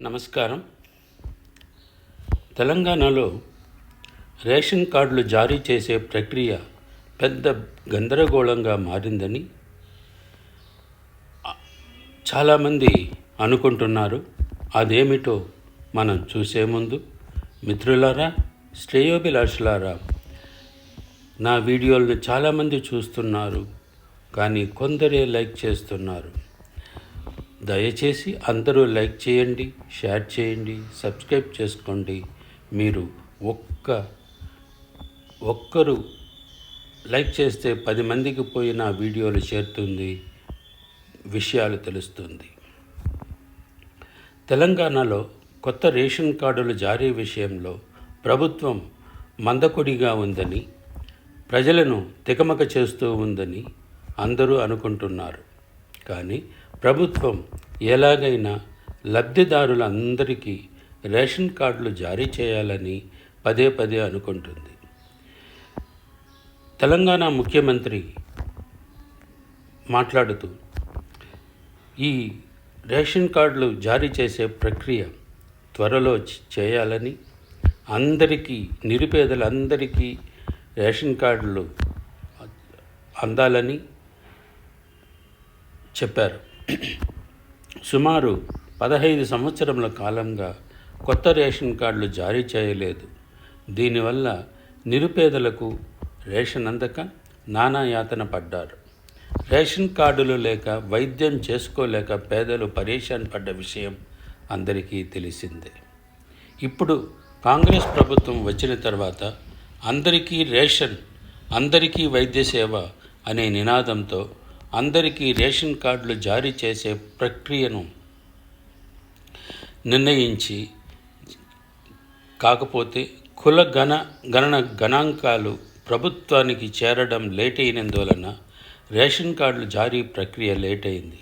నమస్కారం. తెలంగాణలో రేషన్ కార్డులు జారీ చేసే ప్రక్రియ పెద్ద గందరగోళంగా మారిందని చాలామంది అనుకుంటున్నారు. అదేమిటో మనం చూసే ముందు మిత్రులారా శ్రేయోభిలాషులారా నా వీడియోలను చాలామంది చూస్తున్నారు కానీ కొందరే లైక్ చేస్తున్నారు. దయచేసి అందరూ లైక్ చేయండి షేర్ చేయండి సబ్స్క్రైబ్ చేసుకోండి. మీరు ఒక్క ఒక్కరు లైక్ చేస్తే పది మందికి పోయిన వీడియోలు చేరుతుంది విషయాలు తెలుస్తుంది. తెలంగాణలో కొత్త రేషన్ కార్డుల జారీ విషయంలో ప్రభుత్వం మందకొడిగా ఉందని ప్రజలను తికమక చేస్తూ ఉందని అందరూ అనుకుంటున్నారు. కానీ ప్రభుత్వం ఎలాగైనా లబ్ధిదారులందరికీ రేషన్ కార్డులు జారీ చేయాలని పదే పదే అనుకుంటుంది. తెలంగాణ ముఖ్యమంత్రి మాట్లాడుతూ ఈ రేషన్ కార్డులు జారీ చేసే ప్రక్రియ త్వరలో చేయాలని అందరికీ నిరుపేదలందరికీ రేషన్ కార్డులు అందాలని చెప్పారు. సుమారు పదహైదు సంవత్సరముల కాలంగా కొత్త రేషన్ కార్డులు జారీ చేయలేదు. దీనివల్ల నిరుపేదలకు రేషన్ అందక నానా యాతన పడ్డారు. రేషన్ కార్డులు లేక వైద్యం చేసుకోలేక పేదలు పరేషాన్ పడ్డ విషయం అందరికీ తెలిసిందే. ఇప్పుడు కాంగ్రెస్ ప్రభుత్వం వచ్చిన తర్వాత అందరికీ రేషన్ అందరికీ వైద్య సేవ అనే నినాదంతో అందరికీ రేషన్ కార్డులు జారీ చేసే ప్రక్రియను నిర్ణయించి కాకపోతే కుల గణ గణన గణాంకాలు ప్రభుత్వానికి చేరడం లేట్ అయినందువలన రేషన్ కార్డులు జారీ ప్రక్రియ లేట్ అయింది.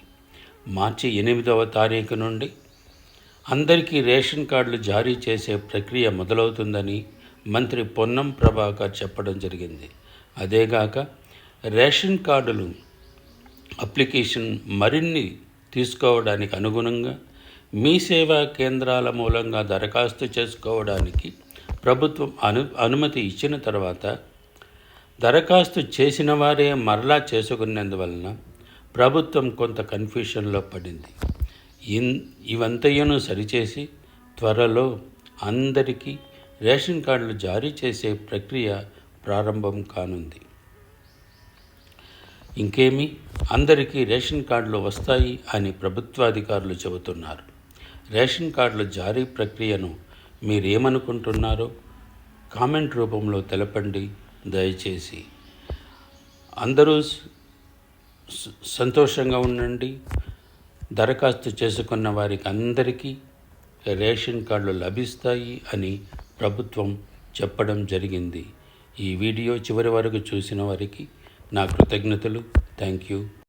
మార్చి ఎనిమిదవ తారీఖు నుండి అందరికీ రేషన్ కార్డులు జారీ చేసే ప్రక్రియ మొదలవుతుందని మంత్రి పొన్నం ప్రభాకర్ చెప్పడం జరిగింది. అదేగాక రేషన్ కార్డులు అప్లికేషన్ మరిన్ని తీసుకోవడానికి అనుగుణంగా మీ సేవా కేంద్రాల మూలంగా దరఖాస్తు చేసుకోవడానికి ప్రభుత్వం అను అనుమతి ఇచ్చిన తర్వాత దరఖాస్తు చేసిన వారే మరలా చేసుకునేందువలన ప్రభుత్వం కొంత కన్ఫ్యూషన్లో పడింది. ఇన్ ఇవంతయ్యను సరిచేసి త్వరలో అందరికీ రేషన్ కార్డులు జారీ చేసే ప్రక్రియ ప్రారంభం కానుంది. ఇంకేమి? అందరికీ రేషన్ కార్డులు వస్తాయి అని ప్రభుత్వాధికారులు చెబుతున్నారు. రేషన్ కార్డుల జారీ ప్రక్రియను మీరేమనుకుంటున్నారో కామెంట్ రూపంలో తెలపండి దయచేసి. అందరూ సంతోషంగా ఉండండి. దరఖాస్తు చేసుకున్న వారికి అందరికీ రేషన్ కార్డులు లభిస్తాయి అని ప్రభుత్వం చెప్పడం జరిగింది. ఈ వీడియో చివరి వరకు చూసిన వారికి నా కృతజ్ఞతలు. Thank you